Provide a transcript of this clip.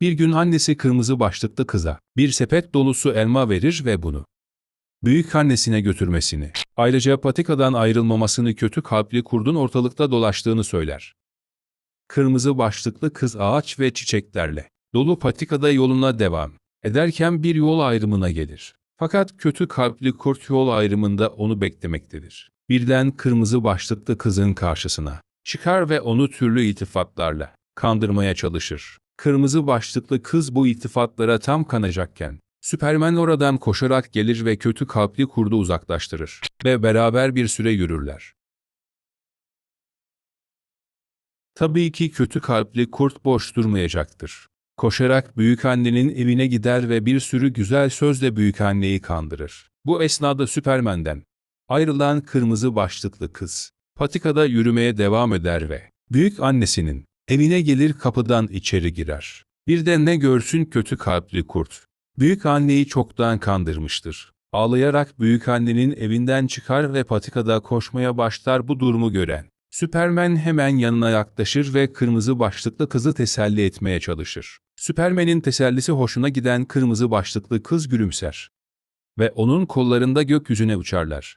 Bir gün annesi kırmızı başlıklı kıza bir sepet dolusu elma verir ve bunu büyük annesine götürmesini, ayrıca patikadan ayrılmamasını kötü kalpli kurdun ortalıkta dolaştığını söyler. Kırmızı başlıklı kız ağaç ve çiçeklerle dolu patikada yoluna devam ederken bir yol ayrımına gelir. Fakat kötü kalpli kurt yol ayrımında onu beklemektedir. Birden kırmızı başlıklı kızın karşısına çıkar ve onu türlü iltifatlarla kandırmaya çalışır. Kırmızı başlıklı kız bu iltifatlara tam kanacakken, Süpermen oradan koşarak gelir ve kötü kalpli kurdu uzaklaştırır ve beraber bir süre yürürler. Tabii ki kötü kalpli kurt boş durmayacaktır. Koşarak büyükannenin evine gider ve bir sürü güzel sözle büyükanneyi kandırır. Bu esnada Süpermen'den ayrılan kırmızı başlıklı kız patikada yürümeye devam eder ve büyük annesinin evine gelir kapıdan içeri girer. Bir de ne görsün kötü kalpli kurt. Büyük anneyi çoktan kandırmıştır. Ağlayarak büyük annenin evinden çıkar ve patikada koşmaya başlar bu durumu gören. Süpermen hemen yanına yaklaşır ve kırmızı başlıklı kızı teselli etmeye çalışır. Süpermen'in tesellisi hoşuna giden kırmızı başlıklı kız gülümser ve onun kollarında gökyüzüne uçarlar.